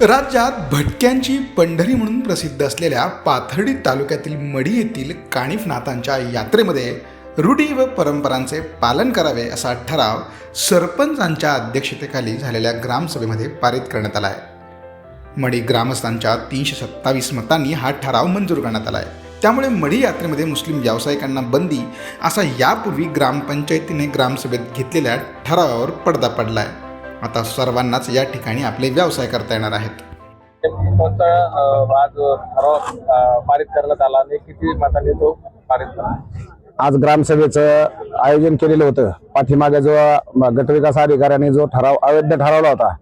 राज्यात भटक्यांची पंढरी म्हणून प्रसिद्ध असलेल्या पाथर्डी तालुक्यातील मढी येथील काणिफनाथांच्या यात्रेमध्ये रूढी व परंपरांचे पालन करावे असा ठराव सरपंचांच्या अध्यक्षतेखाली झालेल्या ग्रामसभेमध्ये पारित करण्यात आला आहे. मढी ग्रामस्थांच्या तीनशे सत्तावीस मतांनी हा ठराव मंजूर करण्यात आला आहे. त्यामुळे मढी यात्रेमध्ये मुस्लिम व्यावसायिकांना बंदी असा यापूर्वी ग्रामपंचायतीने ग्रामसभेत घेतलेल्या ठरावावर पडदा पडला आहे. आता सर्वांनाच या ठिकाणी आपले व्यवसाय करता येणार आहेत. कोणता अं, आज ठराव अं, पारित करण्यात आला आणि किती मतांनी तो पारित झाला? आज ग्रामसभेचं आयोजन केलेलं होतं. पाठीमागे जो गटविकास अधिकाऱ्यांनी जो ठराव अवैध ठरवला होता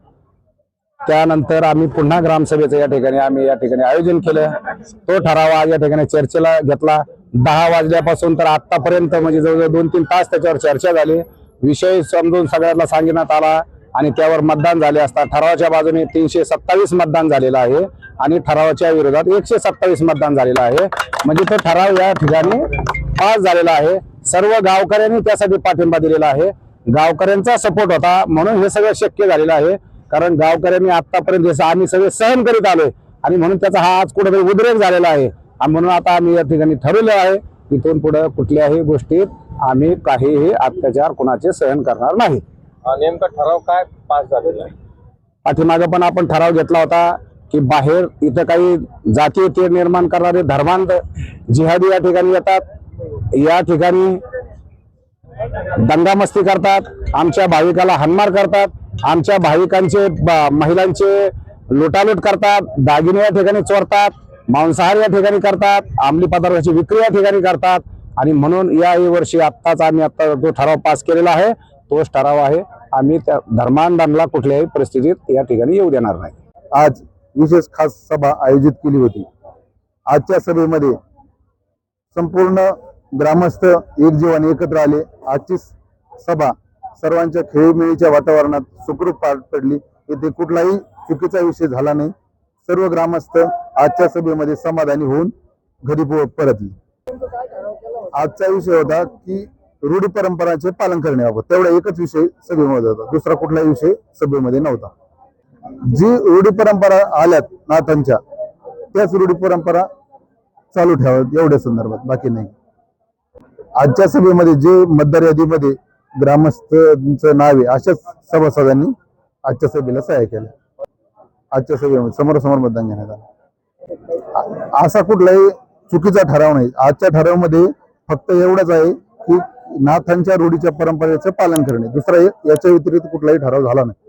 त्यानंतर आम्ही पुन्हा ग्रामसभेचं या ठिकाणी आम्ही या ठिकाणी आयोजन केलं. तो ठराव आज या ठिकाणी चर्चेला घेतला. दहा वाजल्यापासून तर आतापर्यंत म्हणजे जवळजवळ दोन तीन तास त्याच्यावर चर्चा झाली. विषय समजून सगळ्यांना सांगण्यात आला. आणि त्यावर मतदान झाले असता ठरावाच्या बाजूने तीनशे सत्तावीस मतदान झालेलं आहे आणि ठरावाच्या विरोधात एकशे सत्तावीस मतदान झालेलं आहे. म्हणजे तो ठराव या ठिकाणी पास झालेला आहे. सर्व गावकऱ्यांनी त्यासाठी पाठिंबा दिलेला आहे. गावकऱ्यांचा सपोर्ट होता म्हणून हे सगळं शक्य झालेलं आहे. कारण गावकऱ्यांनी आतापर्यंत आम्ही सगळे सहन करीत आलोय आणि म्हणून त्याचा हा आज कुठेतरी उद्रेक झालेला आहे. आणि म्हणून आता आम्ही या ठिकाणी ठरवलं आहे इथून पुढे कुठल्याही गोष्टीत आम्ही काहीही अत्याचार कुणाचे सहन करणार नाही. नेमका ठराव काय पास झालेला आहे? पाठीमागे पण आपण ठराव घेतला होता की बाहेर इथं काही जातीय तेढ निर्माण करणारे धर्मांध जिहादी या ठिकाणी येतात. या ठिकाणी दंगामस्ती करतात. आमच्या भाविकाला हनमार करतात. आमच्या भाविकांचे महिलांचे लुटालूट करतात. दागिने या ठिकाणी चोरतात. मांसाहार या ठिकाणी करतात. अंमली पदार्थाची विक्री या ठिकाणी करतात. आणि म्हणून या वर्षी आत्ताच आम्ही आत्ता जो ठराव पास केलेला आहे तोच ठराव आहे. आम्ही त्या धर्मांधांना कुठल्याही परिस्थितीत या ठिकाणी येऊ देणार नाही. आज विशेष खास सभा आयोजित केली होती. आजच्या सभेमध्ये संपूर्ण ग्रामस्थ एकजीवाने एकत्र आले. आजची सभा सर्वांच्या खेळीमेळीच्या वातावरणात सुखरूप पार पडली. येथे कुठलाही चुकीचा विषय झाला नाही. सर्व ग्रामस्थ आजच्या सभेमध्ये समाधानी होऊन घरी परतली परतले. आजचा विषय होता की रूढी परंपरांचे पालन करण्याबाबत. तेवढा एकच विषय सभेमध्ये होता. दुसरा कुठलाही विषय सभेमध्ये नव्हता. जी रूढी परंपरा आल्यात नाथांच्या त्याच रूढी परंपरा चालू ठेवाव्यात एवढ्या संदर्भात. बाकी नाही. आजच्या सभेमध्ये जे मतदार यादीमध्ये ग्रामस्थांचं नाव आहे अशाच सभासदांनी आजच्या सभेला सहाय्य केलं. आजच्या सभेमध्ये समोरासमोर मतदान घेण्यात आलं. असा कुठलाही चुकीचा ठराव नाही. आजच्या ठरावामध्ये फक्त एवढंच आहे की नाथांच्या रूढीच्या परंपरेचं पालन करणे. दुसरा याच्या व्यतिरिक्त कुठलाही ठराव झाला नाही.